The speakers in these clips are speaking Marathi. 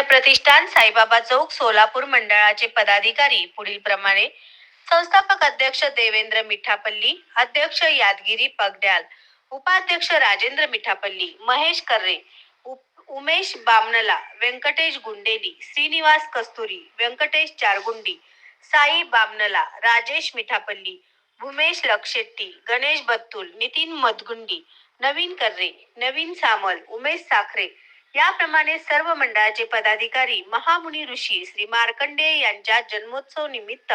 विद्या प्रतिष्ठान साईबाबा चौक सोलापूर मंडळाचे पदाधिकारी पुढील प्रमाणे संस्थापक अध्यक्ष देवेंद्र मिठापल्ली अध्यक्ष यादगिरी पगड्याल उपाध्यक्ष राजेंद्र मिठापल्ली महेश कर्रे उमेश बामनला व्यंकटेश गुंडेली श्रीनिवास कस्तुरी व्यंकटेश चारगुंडी साई बामनला राजेश मिठापल्ली भूमेश लक्षेट्टी गणेश बत्तुल नितीन मदगुंडी नवीन कर्रे नवीन सामल उमेश साखरे याप्रमाणे सर्व मंडळाचे पदाधिकारी महामुनी ऋषी श्री मार्कंडे यांच्या जन्मोत्सव निमित्त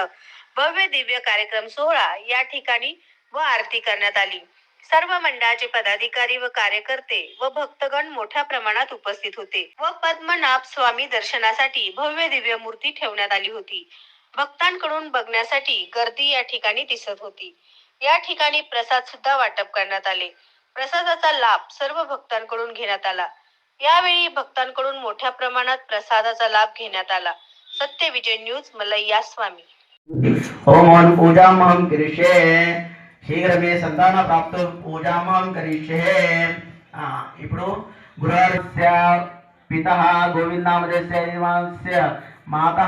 भव्य दिव्य कार्यक्रम सोहळा या ठिकाणी व आरती करण्यात आली. सर्व मंडळाचे पदाधिकारी व कार्यकर्ते व भक्तगण मोठ्या प्रमाणात उपस्थित होते व पद्मनाभ स्वामी दर्शनासाठी भव्य दिव्य मूर्ती ठेवण्यात आली होती. भक्तांकडून बघण्यासाठी गर्दी या ठिकाणी दिसत होती. या ठिकाणी प्रसाद सुद्धा वाटप करण्यात आले. प्रसादाचा लाभ सर्व भक्तांकडून घेण्यात आला. यावेळी भक्तांकडून मोठ्या प्रमाणात प्रसादाचा लाभ घेण्यात आला सत्य विजय न्यूज मलैया स्वामी ఓం పూజామహం కరిష్యే శీఘ్రమే సంతాన ప్రాప్త పూజామహం కరిష్యే ఆ, ఇప్పుడు గృహస్య పిత గోవిందామదేశ్య యజమానస్య మాత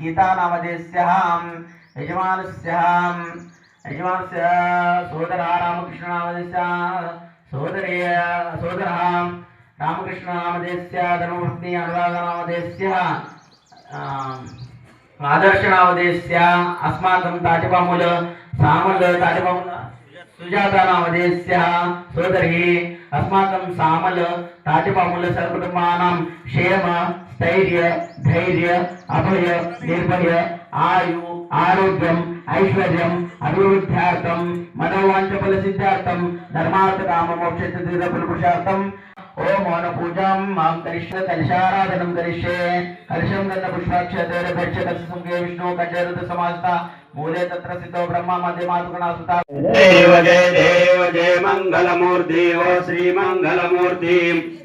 గీతా నామదేశ్య యజమానస్య యజమానస్య సోదర రామకృష్ణ నామదేశ్య సోదరి రామకృష్ణనామదేశ్య ధర్మవృత్తి అనురాధనామదేశ్య ఆదర్శనామదేశ్య అస్మాకం తాటిపాములు సామలు తాటిపాములు సుజాతనామదేశ్య సోదరి అస్మాకం సామలు తాటిపాములు సర్వకుటుంబానం క్షేమ స్థైర్య ధైర్య అభయ నిర్భయ ఆయు ఆరోగ్యం ఐశ్వర్యం అభివృద్ధ్యార్థం మనోవాంఛ ఫల సిద్ధార్థం ధర్మార్థ కామ మోక్ష పురుషార్థం ओम मौन पूजां मां करिष्य कलशाराधनं करिष्ये। कलशं गन्धपुष्पाक्षतेरभक्ष्य तत्संगे विष्णु कण्ठरुद्ध समास्ता। मूले तत्र स्थितो ब्रह्मा मध्ये मातुगणा सुता। देव जय देव जय मंगलमूर्ती ओ श्री मंगलमूर्ती।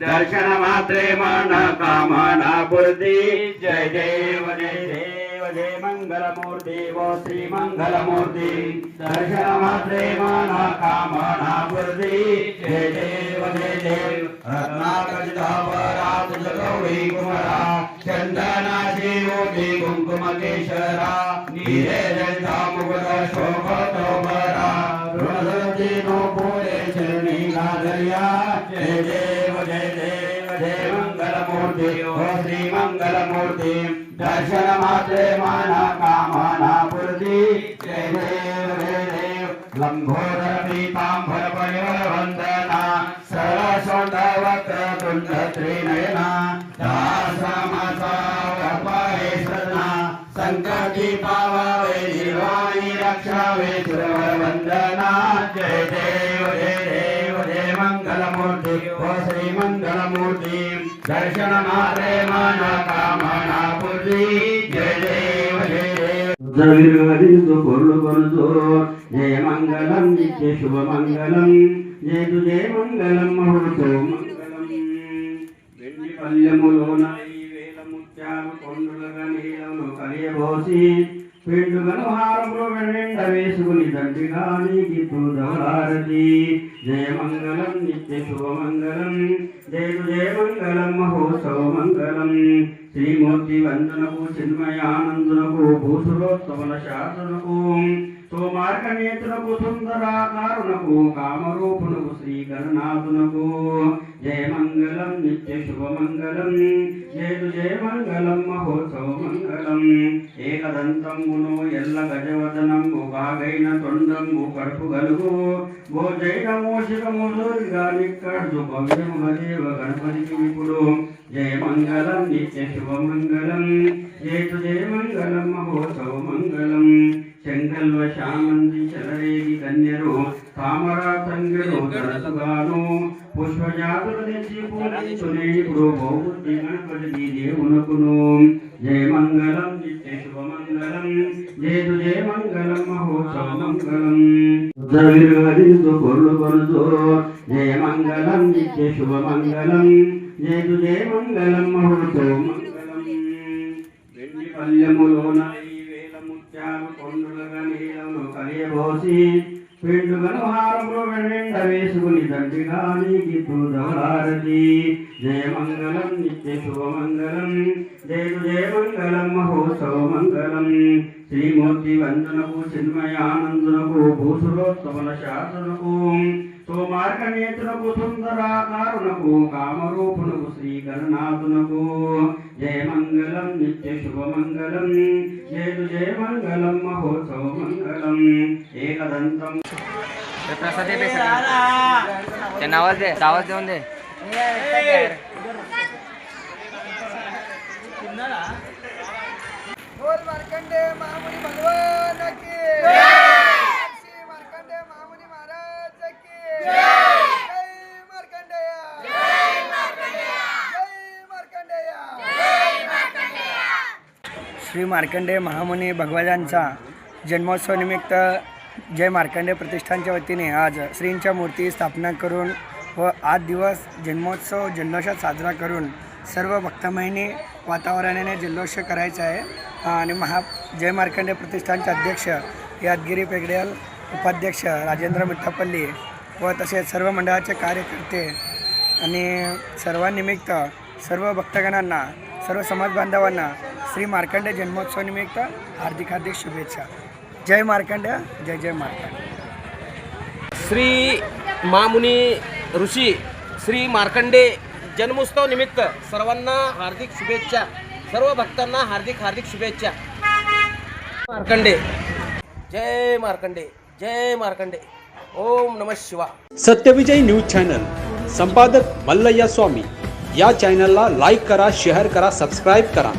दर्शन मात्रे मन कामना जय देव जय देव जय मंगलमूर्ती ओ श्री मंगलमूर्ती। दर्शन मात्रे मन कामना पूर्ती। जय देव जय देव। रत्नाकजितावरा तुझ गौरी कुमरा। चंदनाची ओटी कुंकुम केशरा नीरे जयता मुकुल शोभतो बरा ऋणधरती नो पोळे चरणी गादर्या जय देव मंगलमूर्ती दर्शन मात्रे माना कामना पूर्ती जय देव जय देव। लंबोदर पीतांबर परिवर वंदना सरळ वक्र तुंड त्रिनयना दासमाचा कपाळे सदना संकटी पावावे निर्वाणी रक्षावे सुरवर वंदना जय देव जय देव जय मंगलमूर्ती। ओ श्रीमंत దర్శన మాత్రే మన కామన పురి జయ దేవ జయ దేవ. పొరులు కొనుతో జయ మంగళం నిత్య శుభ మంగళం జయతు జయ మంగళం మహుతో మంగళం. వెండి పల్లెములోన వేల ముత్యాలు కొండులుగా నీలను కలియబోసి వీళ్ళుగను హారములు వెంట వేసుకుని తండ్రిగా నీకిప్పుడు దవరారతి జయమంగళం నిత్య శుభమంగళం జయు జయమంగళం మహోత్సవ మంగళం. శ్రీమూర్తి వందనకు చిన్మయానందునకు భూసురోత్సవల శాసనకు. సుమార్గ నేత్రునకు సుందరాకారునకు కామరూపునకు శ్రీ గణనాథునకు జయ మంగళం నిత్య శుభమంగళం జయదు జయ మంగళం మహోత్సవ మంగళం. ఏకదంతమును ఎల్ల గజవదనము బాగైన తొండంబు కడుపు గలుగు. భోజైన మోషికము సూరిగా నిక్కడు గణపతికి విపుడు జయ మంగళం నిత్య శుభమంగళం జయ జయ మంగళం మహోత్సవ మంగళం. చెంగల్వ శ్యామంది చెలరేగి కన్యరు తామరా తంగెడు తరచుగాను పుష్పజాతులు తెచ్చి పూజించునే ఇప్పుడు బహుబుద్ధి గణపతి దేవునకును. జయ మంగళం నిత్య శుభమంగళం జయదు జయ మంగళం మహోత్సవ మంగళం. రుద్రవిరుగదితో కొర్లు కొనుతో జయ మంగళం నిత్య శుభ మంగళం జయ జయ మంగళం మహోత్సవ మంగళం. వెండి పల్లెములోన పోసి పెండుగను హారములు వెంట వేసుకుని తండ్రిగా నీకి పూజలారది జయమంగళం నిత్య శుభమంగళం జయ జయమంగళం మహోత్సవ మంగళం శ్రీమూర్తి వందనకు చిన్మయానందునకు భూసురోత్తమల శాసనకు. సోమార్గనేతునకు సుందరాకారునకు కామరూపునకు శ్రీకరనాథునకు జయ మంగళం నిత్య శుభమంగళం జయ జయ మంగళం మహోత్సవ మంగళం ఏకదంతం प्रसाद दे त्यांना आवाज दे आवाज देऊन दे बोल मार्कंडे महामुनी भगवान श्री मार्कंडेय महामुनी भगवाजांचा जन्मोत्सवानिमित्त जय मार्कंडेय प्रतिष्ठानच्या वतीने आज श्रींच्या मूर्ती स्थापना करून व आठ दिवस जन्मोत्सव जल्लोषात साजरा करून सर्व भक्तमहिनी वातावरणाने जल्लोष करायचा आहे. आणि महा जय मार्कंडेय प्रतिष्ठानचे अध्यक्ष यादगिरी पेगडेल उपाध्यक्ष राजेंद्र मिठापल्ली व तसेच सर्व मंडळाचे कार्यकर्ते आणि सर्वांनिमित्त सर्व भक्तगणांना सर्व समाज बांधवांना श्री मार्कंडे जन्मोत्सवानिमित्त हार्दिक हार्दिक शुभेच्छा. जय मार्कंडे जय जय मार्कंड. श्री मामुनी ऋषी श्री मार्कंडे जन्मोत्सव निमित्त सर्वांना हार्दिक शुभेच्छा. सर्व भक्तांना हार्दिक हार्दिक शुभेच्छा. मार्कंडे. जय मार्कंडे जय मार्कंडे. ओम नमः शिवा. Satyavijay news channel. संपादक मल्लय्या स्वामी. या चॅनलला लाईक करा शेअर करा सबस्क्राईब करा.